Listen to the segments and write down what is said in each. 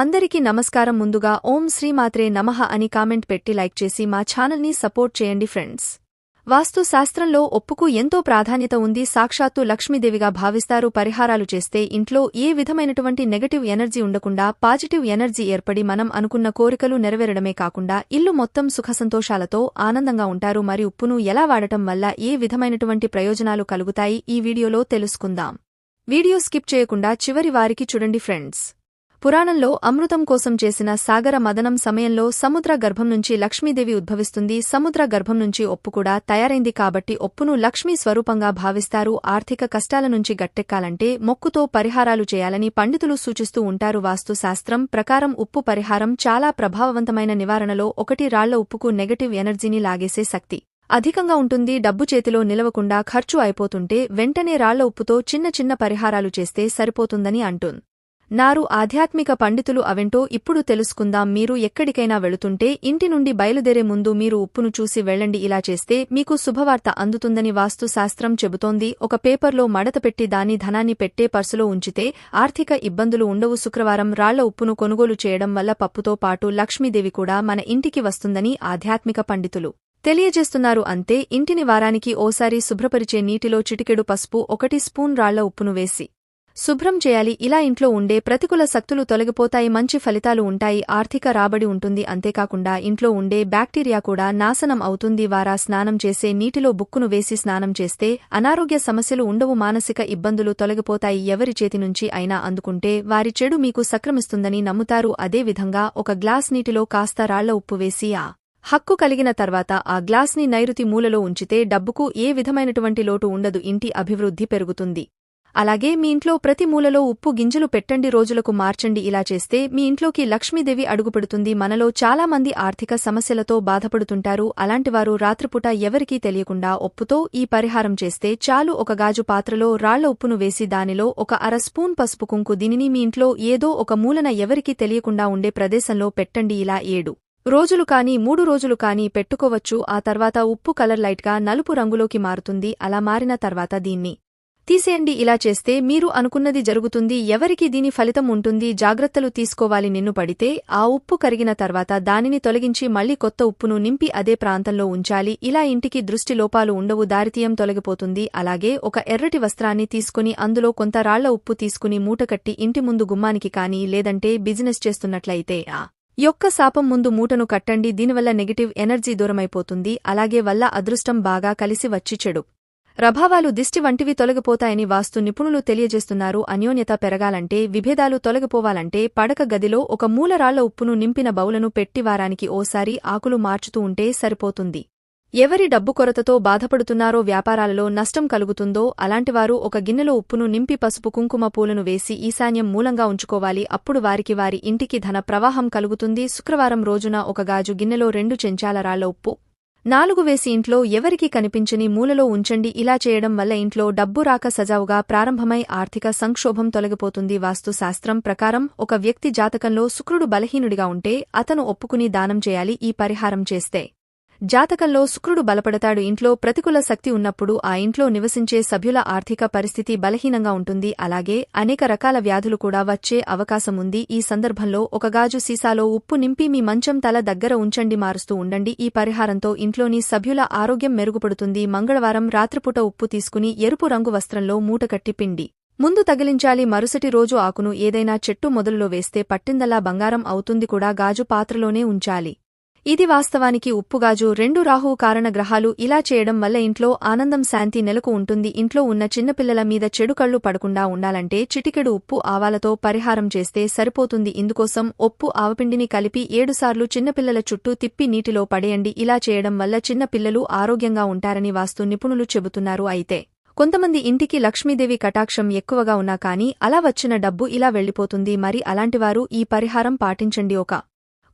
అందరికీ నమస్కారం ముందుగా ఓం శ్రీమాత్రే నమః అని కామెంట్ పెట్టి లైక్ చేసి మా ఛానల్ని సపోర్ట్ చేయండి ఫ్రెండ్స్. వాస్తు శాస్త్రంలో ఒప్పుకు ఎంతో ప్రాధాన్యత ఉంది సాక్షాత్తు లక్ష్మీదేవిగా భావిస్తారు. పరిహారాలు చేస్తే ఇంట్లో ఏ విధమైనటువంటి నెగటివ్ ఎనర్జీ ఉండకుండా పాజిటివ్ ఎనర్జీ ఏర్పడి మనం అనుకున్న కోరికలు నెరవేరడమే కాకుండా ఇల్లు మొత్తం సుఖసంతోషాలతో ఆనందంగా ఉంటారు. మరి ఉప్పును ఎలా వాడటం వల్ల ఏ విధమైనటువంటి ప్రయోజనాలు కలుగుతాయి? ఈ వీడియోలో తెలుసుకుందాం. వీడియో స్కిప్ చేయకుండా చివరి వారికి చూడండి ఫ్రెండ్స్. పురాణంలో అమృతం కోసం చేసిన సాగర మదనం సమయంలో సముద్ర గర్భం నుంచి లక్ష్మీదేవి ఉద్భవిస్తుంది. సముద్ర గర్భం నుంచి ఒప్పు కూడా తయారైంది కాబట్టి ఒప్పును లక్ష్మీ స్వరూపంగా భావిస్తారు. ఆర్థిక కష్టాల నుంచి గట్టెక్కాలంటే మొక్కుతో పరిహారాలు చేయాలని పండితులు సూచిస్తూ ఉంటారు. వాస్తు శాస్త్రం ప్రకారం ఉప్పు పరిహారం చాలా ప్రభావవంతమైన నివారణలో ఒకటి రాళ్ళ ఉప్పుకు నెగటివ్ ఎనర్జీని లాగేసే శక్తి. అధికంగా ఉంటుంది. డబ్బు చేతిలో నిలవకుండా ఖర్చు అయిపోతుంటే వెంటనే రాళ్ళ ఉప్పుతో చిన్న చిన్న పరిహారాలు చేస్తే సరిపోతుందని అంటుంది నారు ఆధ్యాత్మిక పండితులు అవేంటో ఇప్పుడు తెలుసుకుందాం మీరు ఎక్కడికైనా వెళుతుంటే ఇంటి నుండి బయలుదేరే ముందు మీరు ఉప్పును చూసి వెళ్ళండి ఇలా చేస్తే మీకు శుభవార్త అందుతుందని వాస్తు శాస్త్రం చెబుతోంది. ఒక పేపర్లో మడతపెట్టి దాని ధనాన్ని పెట్టే పర్సులో ఉంచితే ఆర్థిక ఇబ్బందులు ఉండవు. శుక్రవారం రాళ్ళ ఉప్పును కొనుగోలు చేయడం వల్ల పప్పుతో పాటు లక్ష్మీదేవి కూడా మన ఇంటికి వస్తుందని ఆధ్యాత్మిక పండితులు తెలియజేస్తున్నారు. అంతే ఇంటిని వారానికి ఓసారి శుభ్రపరిచే నీటిలో చిటికెడు పసుపు ఒకటి స్పూన్ రాళ్ళ ఉప్పును వేసి శుభ్రం చేయాలి. ఇలా ఇంట్లో ఉండే ప్రతికూల శక్తులు తొలగిపోతాయి. మంచి ఫలితాలు ఉంటాయి. ఆర్థిక రాబడి ఉంటుంది. అంతేకాకుండా ఇంట్లో ఉండే బ్యాక్టీరియా కూడా నాశనం అవుతుంది. వారా స్నానం చేసే నీటిలో బుక్కును వేసి స్నానం చేస్తే అనారోగ్య సమస్యలు ఉండవు. మానసిక ఇబ్బందులు తొలగిపోతాయి. ఎవరి చేతి నుంచి అయినా అందుకుంటే వారి చెడు మీకు సక్రమిస్తుందని నమ్ముతారు. అదేవిధంగా ఒక గ్లాస్ నీటిలో కాస్త రాళ్ళ ఉప్పు వేసి ఆ హక్కు కలిగిన తర్వాత ఆ గ్లాస్ని నైరుతి మూలలో ఉంచితే డబ్బుకు ఏ విధమైనటువంటి లోటు ఉండదు. ఇంటి అభివృద్ధి పెరుగుతుంది. అలాగే మీ ఇంట్లో ప్రతి మూలలో ఉప్పు గింజలు పెట్టండి రోజులకు మార్చండి. ఇలా చేస్తే మీ ఇంట్లోకి లక్ష్మీదేవి అడుగుపెడుతుంది. మనలో చాలామంది ఆర్థిక సమస్యలతో బాధపడుతుంటారు. అలాంటివారు రాత్రిపూట ఎవరికీ తెలియకుండా ఉప్పుతో ఈ పరిహారం చేస్తే చాలు. ఒక గాజు పాత్రలో రాళ్ళ ఉప్పును వేసి దానిలో ఒక అర స్పూన్ పసుపు కుంకు దీనిని మీ ఇంట్లో ఏదో ఒక మూలన ఎవరికీ తెలియకుండా ఉండే ప్రదేశంలో పెట్టండి. ఇలా ఏడు రోజులు కానీ మూడు రోజులు కానీ పెట్టుకోవచ్చు. ఆ తర్వాత ఉప్పు కలర్ లైట్గా నలుపు రంగులోకి మారుతుంది. అలా మారిన తర్వాత దీన్ని తీసేయండి ఇలా చేస్తే మీరు అనుకున్నది జరుగుతుంది ఎవరికి దీని ఫలితం ఉంటుంది జాగ్రత్తలు తీసుకోవాలి నిన్ను పడితే ఆ ఉప్పు కరిగిన తర్వాత దానిని తొలగించి మళ్ళీ కొత్త ఉప్పును నింపి అదే ప్రాంతంలో ఉంచాలి ఇలా ఇంటికి దృష్టి లోపాలు ఉండవు దారితీయం తొలగిపోతుంది అలాగే ఒక ఎర్రటి వస్త్రాన్ని తీసుకుని అందులో కొంత రాళ్ళ ఉప్పు తీసుకుని మూటకట్టి ఇంటి ముందు గుమ్మానికి కానీ లేదంటే బిజినెస్ చేస్తున్నట్లయితే ఆ యొక్క శాపం ముందు మూటను కట్టండి దీనివల్ల నెగటివ్ ఎనర్జీ దూరమైపోతుంది అలాగే వల్ల అదృష్టం బాగా కలిసి వచ్చి చెడు. ప్రభావాలు దిష్టి వంటివి తొలగిపోతాయని వాస్తు నిపుణులు తెలియజేస్తున్నారు. అన్యోన్యత పెరగాలంటే విభేదాలు తొలగిపోవాలంటే పడక గదిలో ఒక మూలరాళ్ళ ఉప్పును నింపిన బౌలను పెట్టి వారానికి ఓసారి ఆకులు మార్చుతూ ఉంటే సరిపోతుంది. ఎవరి డబ్బు కొరతతో బాధపడుతున్నారో వ్యాపారాలలో నష్టం కలుగుతుందో అలాంటివారు ఒక గిన్నెలో ఉప్పును నింపి పసుపు కుంకుమ పూలను వేసి ఈశాన్యం మూలంగా ఉంచుకోవాలి. అప్పుడు వారికి వారి ఇంటికి ధన ప్రవాహం కలుగుతుంది. శుక్రవారం రోజున ఒక గాజు గిన్నెలో రెండు చెంచాల రాళ్ళ ఉప్పు నాలుగు వేసి ఇంట్లో ఎవరికీ కనిపించని మూలలో ఉంచండి ఇలా చేయడం వల్ల ఇంట్లో డబ్బు రాక సజావుగా ప్రారంభమై ఆర్థిక సంక్షోభం తొలగిపోతుంది. వాస్తు శాస్త్రం ప్రకారం ఒక వ్యక్తి జాతకంలో శుక్రుడు బలహీనుడిగా ఉంటే అతను ఒప్పుకుని దానం చేయాలి ఈ పరిహారం చేస్తే. జాతకంలో శుక్రుడు బలపడతాడు. ఇంట్లో ప్రతికూల శక్తి ఉన్నప్పుడు ఆ ఇంట్లో నివసించే సభ్యుల ఆర్థిక పరిస్థితి బలహీనంగా ఉంటుంది. అలాగే అనేక రకాల వ్యాధులు కూడా వచ్చే అవకాశం ఉంది. ఈ సందర్భంలో ఒక గాజు సీసాలో ఉప్పు నింపి మీ మంచం తల దగ్గర ఉంచండి మారుస్తూ ఉండండి. ఈ పరిహారంతో ఇంట్లోని సభ్యుల ఆరోగ్యం మెరుగుపడుతుంది. మంగళవారం రాత్రిపూట ఉప్పు తీసుకుని ఎరుపు రంగు వస్త్రంలో మూటకట్టి పిండి. ముందు తగిలించాలి. మరుసటి రోజు ఆకును ఏదైనా చెట్టు మొదలులో వేస్తే పట్టిందలా బంగారం అవుతుంది కూడా గాజు పాత్రలోనే ఉంచాలి. ఇది వాస్తవానికి ఉప్పుగాజు రెండు రాహు కారణ గ్రహాలు ఇలా చేయడం వల్ల ఇంట్లో ఆనందం శాంతి నెలకు ఉంటుంది. ఇంట్లో ఉన్న చిన్నపిల్లల మీద చెడు కళ్ళు పడకుండా ఉండాలంటే చిటికెడు ఉప్పు ఆవాలతో పరిహారం చేస్తే సరిపోతుంది. ఇందుకోసం ఉప్పు ఆవపిండిని కలిపి ఏడుసార్లు చిన్నపిల్లల చుట్టూ తిప్పి నీటిలో పడేయండి. ఇలా చేయడం వల్ల చిన్నపిల్లలు ఆరోగ్యంగా ఉంటారని వాస్తు నిపుణులు చెబుతున్నారు. అయితే కొంతమంది ఇంటికి లక్ష్మీదేవి కటాక్షం ఎక్కువగా ఉన్నా కానీ అలా వచ్చిన డబ్బు ఇలా వెళ్ళిపోతుంది మరి అలాంటివారు ఈ పరిహారం పాటించండి. ఒక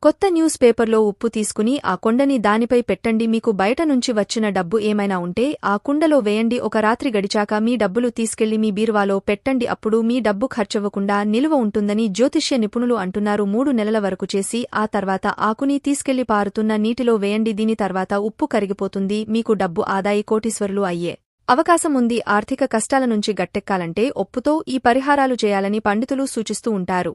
కొత్త న్యూస్ పేపర్లో ఉప్పు తీసుకుని ఆ కొండని దానిపై పెట్టండి మీకు బయట నుంచి వచ్చిన డబ్బు ఏమైనా ఉంటే ఆ కుండలో వేయండి ఒక రాత్రి గడిచాక మీ డబ్బులు తీసుకెళ్ళి మీ బీరువాలో పెట్టండి అప్పుడు మీ డబ్బు ఖర్చవ్వకుండా నిలువ ఉంటుందని జ్యోతిష్య నిపుణులు అంటున్నారు. మూడు నెలల వరకు చేసి ఆ తర్వాత ఆకుని తీసుకెళ్ళి పారుతున్న నీటిలో వేయండి దీని తర్వాత ఉప్పు కరిగిపోతుంది మీకు డబ్బు ఆదాయి కోటీశ్వరులు అయ్యే అవకాశం ఉంది. ఆర్థిక కష్టాల నుంచి గట్టెక్కాలంటే ఒప్పుతో ఈ పరిహారాలు చేయాలని పండితులు సూచిస్తూ ఉంటారు.